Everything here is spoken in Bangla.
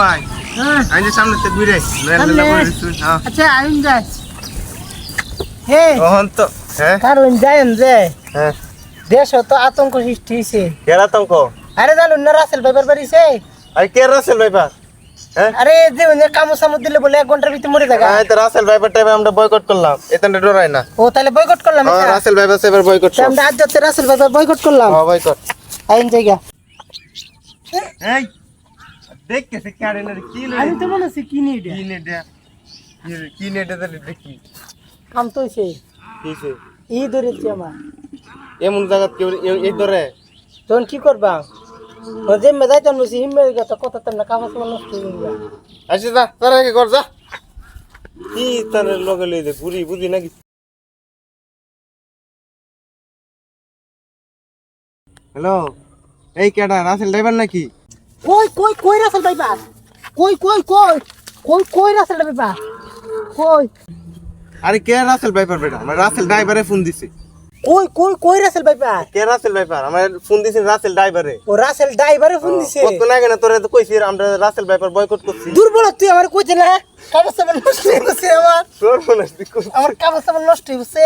ভাই হ্যাঁ। আমি সামনে তো ঘুরে? হ্যাঁ। আচ্ছা আইন যাই হে তখন তো হ্যাঁ। কারণ যাইন যে হ্যাঁ। দেশ তো আতঙ্ক সৃষ্টি হয়েছে কেরা তঙ্ক আরে জানুন না রাসেল ভাইবার বাড়িছে আরে কে রাসেল ভাইপা আরে যে যে কামু সামু দিলে বলে এক ঘণ্টার ভিতরে মরে তো রাসেল ভাইপার টাইপে আমরা বয়কট করলাম। এতটা ডরাই না। ও তাহলে বয়কট করলাম হ্যাঁ রাসেল ভাইপার সেবার বয়কট তা আমরা আজ রাসেল ভাইবার বয়কট করলাম। হ্যাঁ বয়কট আইন জায়গা। এই দেখ কেসে কারে কি আমি তো মনে হচ্ছে কি নিয়ে এটা কি নেটে কি নেটে তাহলে দেখি কাম তো হয়েছে কিছে ই ধরেছি আমার। এমন জায়গা কেউ এই ধরে? তখন কি করবা? যে মে যাইতাম বসে হিমে গেছে কত তার না কামা সামা নষ্ট হয়ে যাবে আসি যা তারা কি কর যা। কি তার লগে লই দে ঘুরি বুঝি নাকি? হ্যালো? এই কেডা রাসেল ড্রাইভার নাকি? কই কই কই রাসেল ভাইবার কই কই কই কই কই রাসেল ভাইবার কই? আরে কে রাসেল ড্রাইভার বেটা? আমার রাসেল ড্রাইভারে ফোন দিছে। কই কই কই রাসেল ভাইবার কে রাসেল ড্রাইভার আমার ফোন দিছে রাসেল ড্রাইভারে। ও রাসেল ড্রাইভারে ফোন দিছে। কত না কেন তোরে তো কইছি আমরা রাসেল ড্রাইভার বয়কট করছি। দুর্বল তুই আমার কইছিস না। সামান নষ্ট গেছে আমার। আমার সামান নষ্ট গেছে।